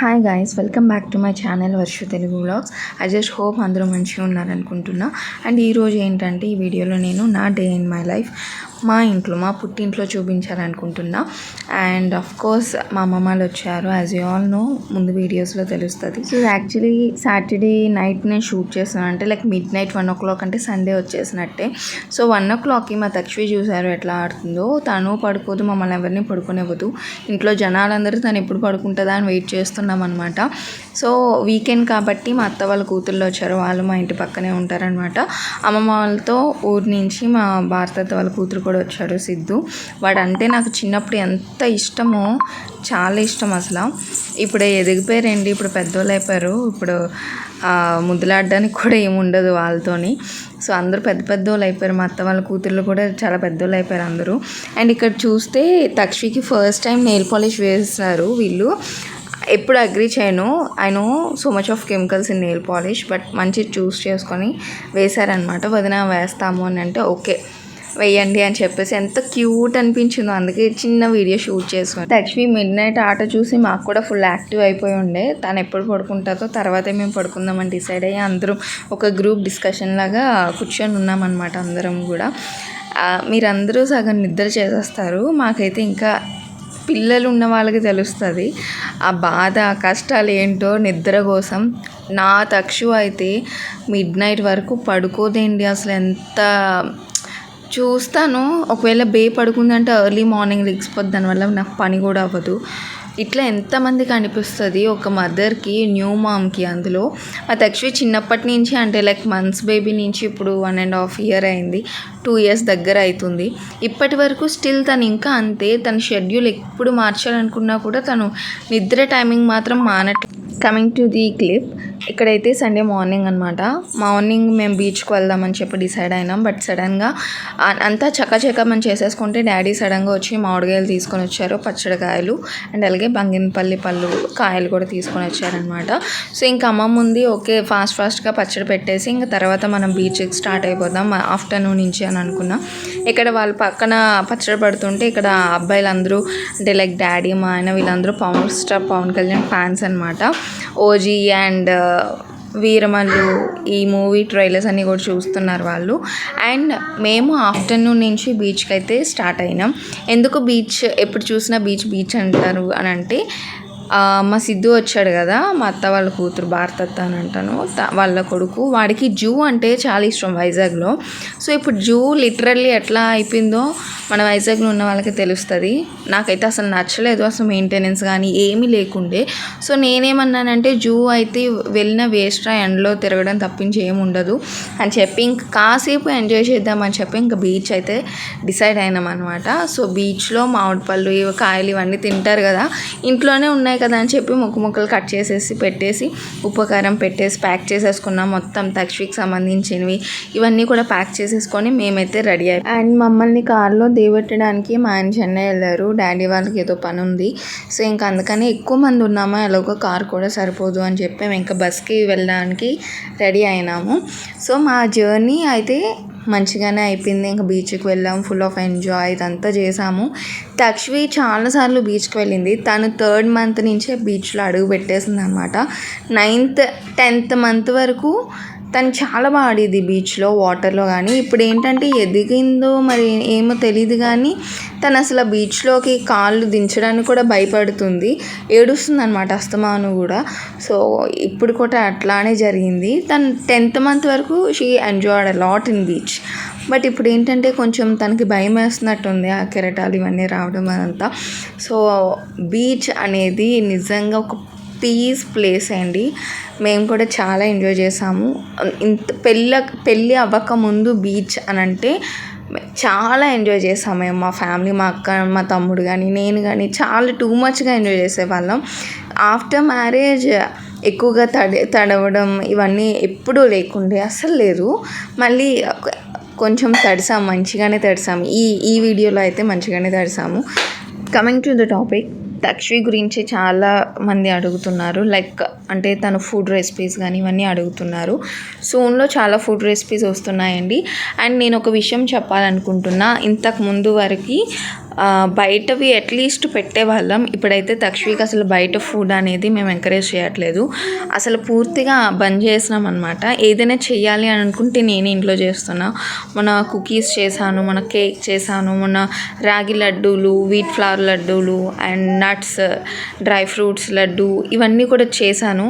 Hi guys welcome back to my channel Varsha Telugu blogs I just hope అందరూ మంచిగా ఉన్నారనుకుంటున్నా. And ఈరోజు ఏంటంటే ఈ వీడియోలో నేను నా డే ఇన్ మై లైఫ్ మా ఇంట్లో మా పుట్టింట్లో చూపించాలనుకుంటున్నా. అండ్ ఆఫ్ కోర్స్ మా అమ్మమ్మలు వచ్చారు. యాజ్ యూ ఆల్ నో ముందు వీడియోస్లో తెలుస్తుంది. సో యాక్చువల్లీ సాటర్డే నైట్ నేను షూట్ చేస్తున్నాను. అంటే like midnight one o'clock అంటే సండే వచ్చేసినట్టే. సో వన్ ఓ క్లాక్కి మా తక్షవి చూసారు ఎట్లా ఆడుతుందో. తను పడుకోదు మమ్మల్ని ఎవరిని పడుకునేవ్వదు. ఇంట్లో జనాలందరూ తను ఎప్పుడు పడుకుంటుందా అని వెయిట్ చేస్తున్నాం అనమాట సో వీకెండ్ కాబట్టి మా అత్త వాళ్ళ కూతుర్లు వచ్చారు. వాళ్ళు మా ఇంటి పక్కనే ఉంటారనమాట అమ్మమ్మ వాళ్ళతో ఊరి నుంచి మా భారత వాళ్ళ కూతురు కూడా వచ్చాడు సిద్ధు. వాడంటే నాకు చిన్నప్పుడు ఎంత ఇష్టమో చాలా ఇష్టం అసలు. ఇప్పుడు ఎదిగిపోయారండి ఇప్పుడు పెద్దోళ్ళు అయిపోయారు. ఇప్పుడు ముద్దులాడడానికి కూడా ఏముండదు వాళ్ళతోని. సో అందరూ పెద్ద పెద్దోళ్ళు అయిపోయారు. మా అత్త వాళ్ళ కూతుర్లు కూడా చాలా పెద్దోళ్ళు అయిపోయారు అందరూ. అండ్ ఇక్కడ చూస్తే తక్షికి ఫస్ట్ టైం నెయిల్ పాలిష్ వేస్తున్నారు వీళ్ళు. ఎప్పుడు అగ్రి చేయను. I know so much of chemicals in nail polish but మంచి చూస్ చేసుకొని వేశారనమాట వదిన వేస్తాము అని అంటే ఓకే. వేయండి అని చెప్పేసి ఎంత క్యూట్ అనిపించిందో అందుకే చిన్న వీడియో షూట్ చేసుకుని లక్ష్మి మిడ్ నైట్ ఆట చూసి మాకు కూడా ఫుల్ యాక్టివ్ అయిపోయి ఉండే. తను ఎప్పుడు పడుకుంటుందో తర్వాతే మేము పడుకుందామని డిసైడ్ అయ్యి అందరం ఒక గ్రూప్ డిస్కషన్ లాగా కూర్చొని ఉన్నామన్నమాట అందరం కూడా. మీరందరూ సగం నిద్ర చేసేస్తారు. మాకైతే ఇంకా పిల్లలు ఉన్న వాళ్ళకి తెలుస్తుంది. ఆ బాధ కష్టాలు ఏంటో నిద్ర కోసం నా తక్షు అయితే మిడ్ నైట్ వరకు పడుకోదేండి అసలు ఎంత చూస్తాను. ఒకవేళ బే పడుకుందంటే ఎర్లీ మార్నింగ్ లెగిసిపోద్ది దానివల్ల నాకు పని కూడా అవ్వదు. ఇట్లా ఎంతమందికి అనిపిస్తుంది ఒక మదర్కి న్యూ మామ్కి అందులో. అది యాక్చువల్లీ చిన్నప్పటి నుంచి అంటే లైక్ మంత్స్ బేబీ నుంచి ఇప్పుడు వన్ అండ్ హాఫ్ ఇయర్ అయింది. టూ ఇయర్స్ దగ్గర అవుతుంది ఇప్పటి వరకు స్టిల్ తను ఇంకా అంతే. తన షెడ్యూల్ ఎప్పుడు మార్చాలనుకున్నా కూడా తను నిద్ర టైమింగ్ మాత్రం మానట్ కమింగ్ టు ది క్లిప్ ఇక్కడైతే సండే మార్నింగ్ అనమాట మార్నింగ్ మేము బీచ్కి వెళ్దామని చెప్పి డిసైడ్ అయినాం. బట్ సడన్గా అంతా చకచకమని చేసేసుకుంటే డాడీ సడన్గా వచ్చి మామిడికాయలు తీసుకొని వచ్చారు పచ్చడికాయలు అండ్ అలాగే బంగినపల్లి పళ్ళు కాయలు కూడా తీసుకొని వచ్చారనమాట సో ఇంకా అమ్మమ్మ ఉంది ఓకే ఫాస్ట్ ఫాస్ట్గా పచ్చడి పెట్టేసి ఇంకా తర్వాత మనం బీచ్కి స్టార్ట్ అయిపోదాం ఆఫ్టర్నూన్ నుంచి అని అనుకున్నాం. ఇక్కడ వాళ్ళు పక్కన పచ్చడి పడుతుంటే ఇక్కడ అబ్బాయిలు అందరూ అంటే లైక్ డాడీ మా ఆయన వీళ్ళందరూ పవన్ స్టార్ పవన్ కళ్యాణ్ ఫ్యాన్స్ అనమాట ఓజీ అండ్ వీరమల్లు ఈ మూవీ ట్రైలర్స్ అన్నీ కూడా చూస్తున్నారు వాళ్ళు. అండ్ మేము ఆఫ్టర్నూన్ నుంచి బీచ్కి అయితే స్టార్ట్ అయినాం. ఎందుకు బీచ్ ఎప్పుడు చూసినా బీచ్ బీచ్ అంటారు అని అంటే మా సిద్ధు వచ్చాడు కదా మా అత్త వాళ్ళ కూతురు భారతత్త అని అంటాను. వాళ్ళ కొడుకు. వాడికి జూ అంటే చాలా ఇష్టం వైజాగ్లో. సో ఇప్పుడు జూ లిటరల్లీ ఎట్లా అయిపోయిందో మన వైజాగ్లో ఉన్న వాళ్ళకి తెలుస్తుంది. నాకైతే అసలు నచ్చలేదు అసలు మెయింటెనెన్స్ కానీ ఏమీ లేకుండే. సో నేనేమన్నానంటే జూ అయితే వెళ్ళిన వేస్ట్ ఎండలో తిరగడం తప్పించి ఏమి ఉండదు అని చెప్పి ఇంక కాసేపు ఎంజాయ్ చేద్దామని చెప్పి ఇంకా బీచ్ అయితే డిసైడ్ అయినాం అనమాట సో బీచ్లో మామిడి పళ్ళు ఇవి కాయలు ఇవన్నీ తింటారు కదా ఇంట్లోనే ఉన్నాయి కదా అని చెప్పి ముక్కు ముక్కలు కట్ చేసేసి పెట్టేసి ఉపకారం పెట్టేసి ప్యాక్ చేసేసుకున్నాం. మొత్తం తక్షికి సంబంధించినవి. ఇవన్నీ కూడా ప్యాక్ చేసేసుకొని మేమైతే రెడీ అయ్యాం. అండ్ మమ్మల్ని కార్లో దేవెట్టడానికి మా ఆయన చెన్నై వెళ్ళారు. డాడీ వాళ్ళకి ఏదో పని ఉంది. సో ఇంకా అందుకని ఎక్కువ మంది ఉన్నామా? ఎలాగో కార్ కూడా సరిపోదు అని చెప్పి మేము ఇంకా బస్కి వెళ్ళడానికి రెడీ అయినాము. సో మా జర్నీ అయితే మంచిగానే అయిపోయింది. ఇంకా బీచ్కి వెళ్ళాం. ఫుల్ ఆఫ్ ఎంజాయ్ ఇదంతా చేసాము. తక్షవి చాలాసార్లు బీచ్కి వెళ్ళింది. తను థర్డ్ మంత్ నుంచే బీచ్లో అడుగు పెట్టేసింది అనమాట నైన్త్ టెన్త్ మంత్ వరకు తను చాలా బాగా ఆడేది బీచ్లో వాటర్లో కానీ. ఇప్పుడు ఏంటంటే ఎదిగిందో మరి ఏమో తెలియదు కానీ తను అసలు ఆ బీచ్లోకి కాళ్ళు దించడానికి కూడా భయపడుతుంది. ఏడుస్తుంది అనమాట అస్తమాను కూడా. సో ఇప్పుడు కూడా అట్లానే జరిగింది. తను టెన్త్ మంత్ వరకు she enjoyed lot in beach. But ఇప్పుడు ఏంటంటే కొంచెం తనకి భయం వేస్తున్నట్టుంది ఆ కెరటాలు ఇవన్నీ రావడం అదంతా. సో బీచ్ అనేది నిజంగా ఒక పీస్ ప్లేస్ అండి. మేము కూడా చాలా ఎంజాయ్ చేసాము. ఇంత పెళ్ళ పెళ్ళి అవ్వకముందు బీచ్ అని అంటే చాలా ఎంజాయ్ చేసాం మేము. మా ఫ్యామిలీ మా అక్క మా తమ్ముడు కానీ నేను కానీ చాలా టూ మచ్గా ఎంజాయ్ చేసేవాళ్ళం. ఆఫ్టర్ మ్యారేజ్ ఎక్కువగా తడి తడవడం ఇవన్నీ ఎప్పుడూ లేకుండే అసలు లేదు. మళ్ళీ కొంచెం తడిసాం మంచిగానే తడిసాము. ఈ ఈ వీడియోలో అయితే మంచిగానే తడిసాము. Coming to the topic Dakshi గురించి చాలా మంది అడుగుతున్నారు. లైక్ అంటే తను ఫుడ్ రెసిపీస్ కానీ ఇవన్నీ అడుగుతున్నారు. సోన్లో చాలా ఫుడ్ రెసిపీస్ వస్తున్నాయండి. అండ్ నేను ఒక విషయం చెప్పాలనుకుంటున్నా. ఇంతకు ముందు వరకు బయటవి అట్లీస్ట్ పెట్టేవాళ్ళం. ఇప్పుడైతే తక్షవికి అసలు బయట ఫుడ్ అనేది మేము ఎంకరేజ్ చేయట్లేదు. అసలు పూర్తిగా బంద్ చేసినాం అనమాట ఏదైనా చేయాలి అని అనుకుంటే నేను ఇంట్లో చేస్తున్నా. మన కుకీస్ చేశాను మన కేక్ చేశాను మన రాగి లడ్డూలు వీట్ ఫ్లవర్ లడ్డూలు and nuts dry fruits laddu ఇవన్నీ కూడా చేశాను.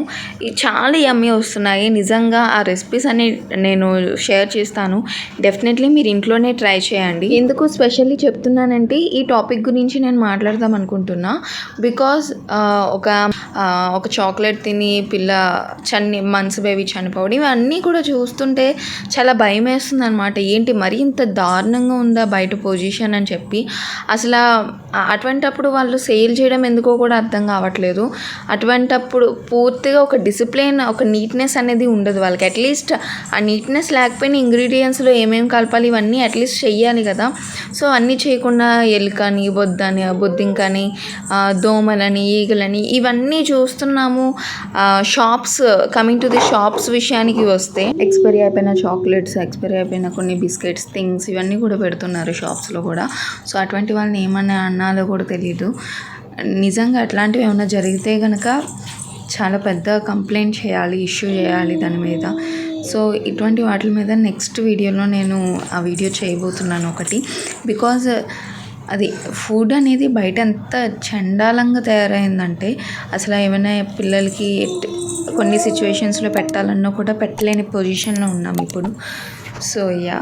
చాలా యమ్మీ వస్తున్నాయి. నిజంగా ఆ రెసిపీస్ అన్ని నేను షేర్ చేస్తాను. డెఫినెట్లీ మీరు ఇంట్లోనే ట్రై చేయండి. ఎందుకు స్పెషల్లీ చెప్తున్నానంటే ఈ ఈ టాపిక్ గురించి నేను మాట్లాడదాం అనుకుంటున్నా. బికాజ్ ఒక ఒక చాక్లెట్ తిని పిల్ల చని మనసు బేబీ చనిపోవడం ఇవన్నీ కూడా చూస్తుంటే చాలా భయం వేస్తుంది అనమాట ఏంటి మరి ఇంత దారుణంగా ఉందా బయట పొజిషన్ అని చెప్పి. అసలు అటువంటప్పుడు వాళ్ళు సేల్ చేయడం ఎందుకో కూడా అర్థం కావట్లేదు. అటువంటప్పుడు పూర్తిగా ఒక డిసిప్లిన్ ఒక నీట్నెస్ అనేది ఉండదు వాళ్ళకి. అట్లీస్ట్ ఆ నీట్నెస్ లేకపోయినా ఇంగ్రీడియంట్స్లో ఏమేమి కలపాలి ఇవన్నీ అట్లీస్ట్ చెయ్యాలి కదా. సో అన్నీ చేయకుండా ఎలుకని బొద్దని బొద్దింకని ఆ, దోమలని ఈగలని ఇవన్నీ చూస్తున్నాము. Shops coming to the shops విషయానికి వస్తే ఎక్స్పైరీ అయిపోయిన చాక్లెట్స్ ఎక్స్పైరీ అయిపోయిన కొన్ని బిస్కెట్స్ థింగ్స్ ఇవన్నీ కూడా పెడుతున్నారు షాప్స్లో కూడా. సో అటువంటి వాళ్ళని ఏమన్నా అన్నాలో కూడా తెలియదు నిజంగా అట్లాంటివి ఏమైనా జరిగితే కనుక చాలా పెద్ద కంప్లైంట్ చేయాలి ఇష్యూ చేయాలి దాని మీద. సో ఇటువంటి వాటి మీద నెక్స్ట్ వీడియోలో నేను ఆ వీడియో చేయబోతున్నాను ఒకటి. బికాజ్ అది ఫుడ్ అనేది బయట ఎంత చండాలంగా తయారైందంటే అసలు ఏమైనా పిల్లలకి కొన్ని సిచ్యువేషన్స్లో పెట్టాలన్నా కూడా పెట్టలేని పొజిషన్లో ఉన్నాం ఇప్పుడు. సో యా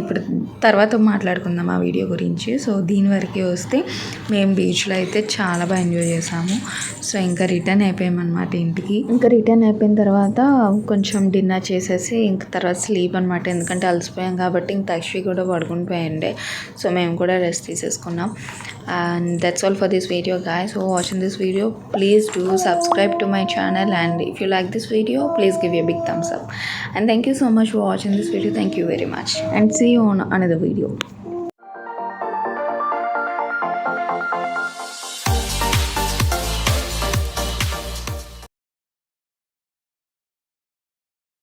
ఇప్పుడు తర్వాత మాట్లాడుకుందాం ఆ వీడియో గురించి. సో దీని వరకు వస్తే మేము బీచ్లో అయితే చాలా బాగా ఎంజాయ్ చేసాము. సో ఇంకా రిటర్న్ అయిపోయామన్నమాట ఇంటికి. ఇంకా రిటర్న్ అయిపోయిన తర్వాత కొంచెం డిన్నర్ చేసేసి ఇంకా తర్వాత స్లీప్ అనమాట ఎందుకంటే అలసిపోయాం కాబట్టి ఇంక తక్షి కూడా పడుకుని పోయిండే. సో మేము కూడా రెస్ట్ తీసేసుకున్నాం. And that's all for this video guys. So watching this video please do subscribe to my channel. And if you like this video please give you big thumbs up. and thank you so much for watching this video thank you very much and see you on another video